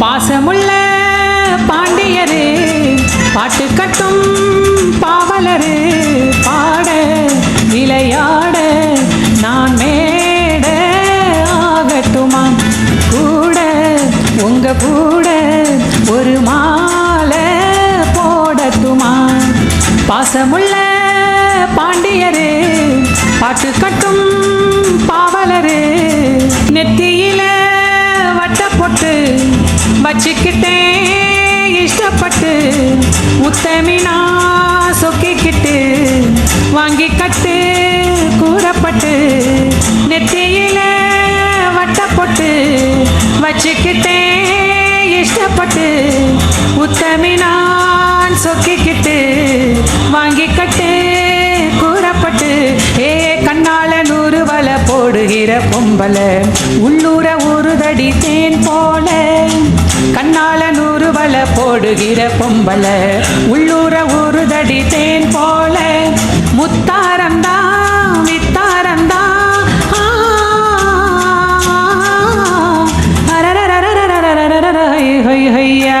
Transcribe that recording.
பாசமுள்ள பாண்டியரு பாட்டு கட்டும் பாவலரு பாட விளையாட நான் மேட ஆகட்டுமா? கூட உங்க கூட ஒரு மாலை போடட்டுமா? பாசமுள்ள பாண்டியரு பாட்டு கட்டும் பாவலரு வச்சுக்கிட்டேன் இஷ்டப்பட்டு முத்தமினா சொக்கிக்கிட்டு வாங்கி கட்டு கூறப்பட்டு நெத்தியில வட்ட போட்டு வச்சுக்கிட்டேன் இஷ்டப்பட்டு உத்தமினான் சொக்கிக்கிட்டு வாங்கி கட்டு கூறப்பட்டு. ஏ கண்ணால நூறு வலை போடுகிற பொம்பலை உள்ளூர ஒரு தடி கண்ணால நூறு வள போடுகிற பொம்பள. உள்ளூர ஊறுதடி தேன் போல. முத்தாரந்தா வித்தாரந்தா ஹை ஹையா